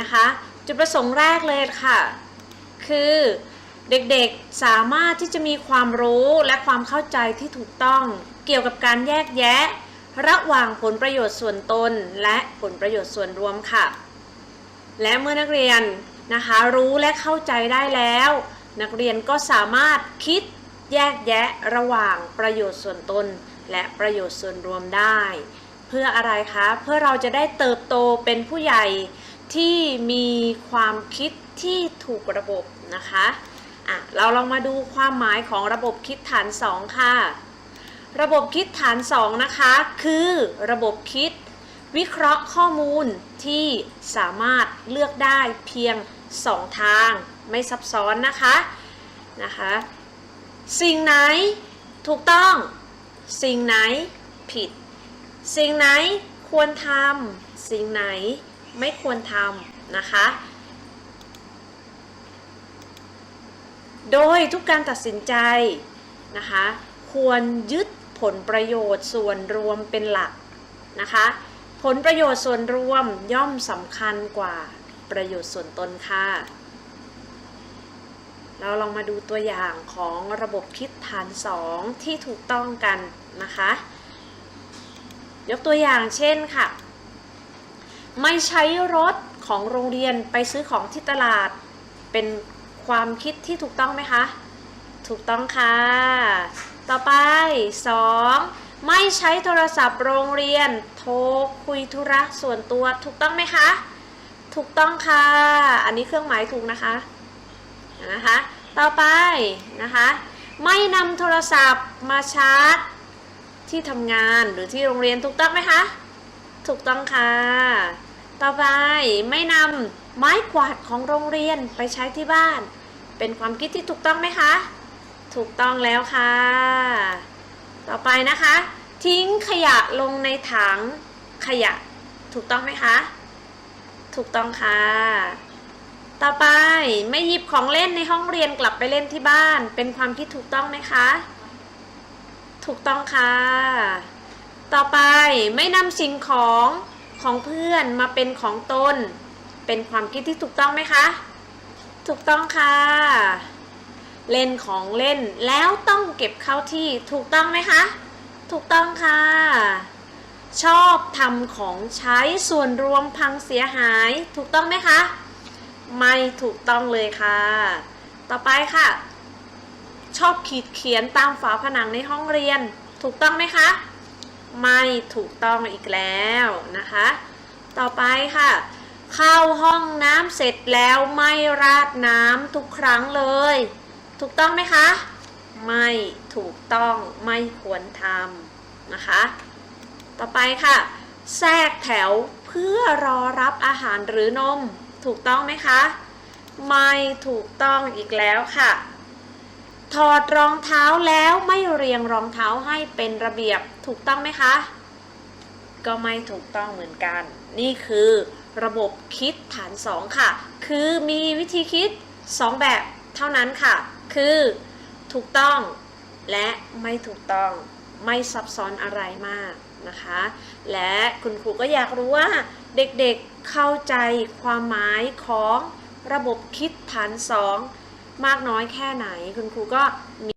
นะคะ จุดประสงค์แรกเลยค่ะ คือเด็กๆสามารถที่จะมีความรู้และความเข้าใจที่ถูกต้องเกี่ยวกับการแยกแยะ ระหว่างผลประโยชน์ส่วนตน และผลประโยชน์ส่วนรวมค่ะ และเมื่อนักเรียนนะคะรู้และเข้าใจได้แล้ว นักเรียนก็สามารถคิดแยกแยะระหว่างประโยชน์ส่วนตน และประโยชน์ส่วนรวมได้ เพื่ออะไรคะ เพื่อเราจะได้เติบโตเป็นผู้ใหญ่ ที่มีความคิดที่ถูกระบบนะคะอะเราลองมาดูความหมายของระบบคิดฐาน 2 ค่ะ ระบบคิดฐาน 2 นะคะ คือระบบคิดวิเคราะห์ข้อมูลที่สามารถเลือกได้เพียง 2 ทาง ไม่ซับซ้อนนะคะนะคะ สิ่งไหนถูกต้อง สิ่งไหนผิด สิ่งไหนควรทำสิ่งไหน ไม่ควรทำนะคะ โดยทุกการตัดสินใจนะคะ ควรยึดผลประโยชน์ส่วนรวมเป็นหลักนะคะ ผลประโยชน์ส่วนรวมย่อมสำคัญกว่าประโยชน์ส่วนตนค่ะ เราลองมาดูตัวอย่างของระบบคิดฐาน 2 ที่ถูกต้องกันนะคะ ยกตัวอย่างเช่นค่ะ ไม่ใช้รถของโรงเรียนไปซื้อของที่ตลาด เป็นความคิดที่ถูกต้องไหมคะ ถูกต้องค่ะ ต่อไป 2. ไม่ใช้โทรศัพท์โรงเรียน โทรคุยธุระส่วนตัวถูกต้องไหมคะ ถูกต้องค่ะ อันนี้เครื่องหมายถูกนะคะนะคะ ต่อไปนะคะ ไม่นำโทรศัพท์มาชาร์จที่ทำงานหรือที่โรงเรียนถูกต้องไหมคะ ถูกต้องค่ะ ต่อไปไม่นำไม้กวาดของโรงเรียนไปใช้ที่บ้าน เป็นความคิดที่ถูกต้องไหมคะ ถูกต้องแล้วค่ะ ต่อไปนะคะ ทิ้งขยะลงในถังขยะ ถูกต้องไหมคะ ถูกต้องค่ะ ต่อไปไม่หยิบของเล่นในห้องเรียนกลับไปเล่นที่บ้าน เป็นความคิดถูกต้องไหมคะ ถูกต้องค่ะ ต่อไป ไม่นำสิ่งของของเพื่อนมาเป็นของตน เป็นความคิดที่ถูกต้องไหมคะ ถูกต้องค่ะ เล่นของเล่นแล้วต้องเก็บเข้าที่ถูกต้องไหมคะ ถูกต้องค่ะ ชอบทำของใช้ส่วนรวมพังเสียหาย ถูกต้องไหมคะ ไม่ถูกต้องเลยค่ะ ต่อไปค่ะ ชอบขีดเขียนตามฝาผนังในห้องเรียน ถูกต้องไหมคะ ไม่ถูกต้องอีกแล้วนะคะ ต่อไปค่ะ เข้าห้องน้ำเสร็จแล้วไม่ราดน้ำทุกครั้งเลย ถูกต้องไหมคะ ไม่ถูกต้องไม่ควรทำนะคะ ต่อไปค่ะ แทรกแถวเพื่อรอรับอาหารหรือนม ถูกต้องไหมคะ ไม่ถูกต้องอีกแล้วค่ะ ถอดรองเท้าแล้วไม่เรียงรองเท้าให้เป็นระเบียบถูกต้องไหมคะ ก็ไม่ถูกต้องเหมือนกัน นี่คือระบบคิดฐาน 2 ค่ะ คือมีวิธีคิด 2 แบบเท่านั้นค่ะ คือถูกต้องและไม่ถูกต้องไม่ซับซ้อนอะไรมากนะคะ และคุณครูก็อยากรู้ว่าเด็กๆเข้าใจความหมายของระบบคิดฐาน 2 มากน้อยแค่ไหน คุณครูก็มี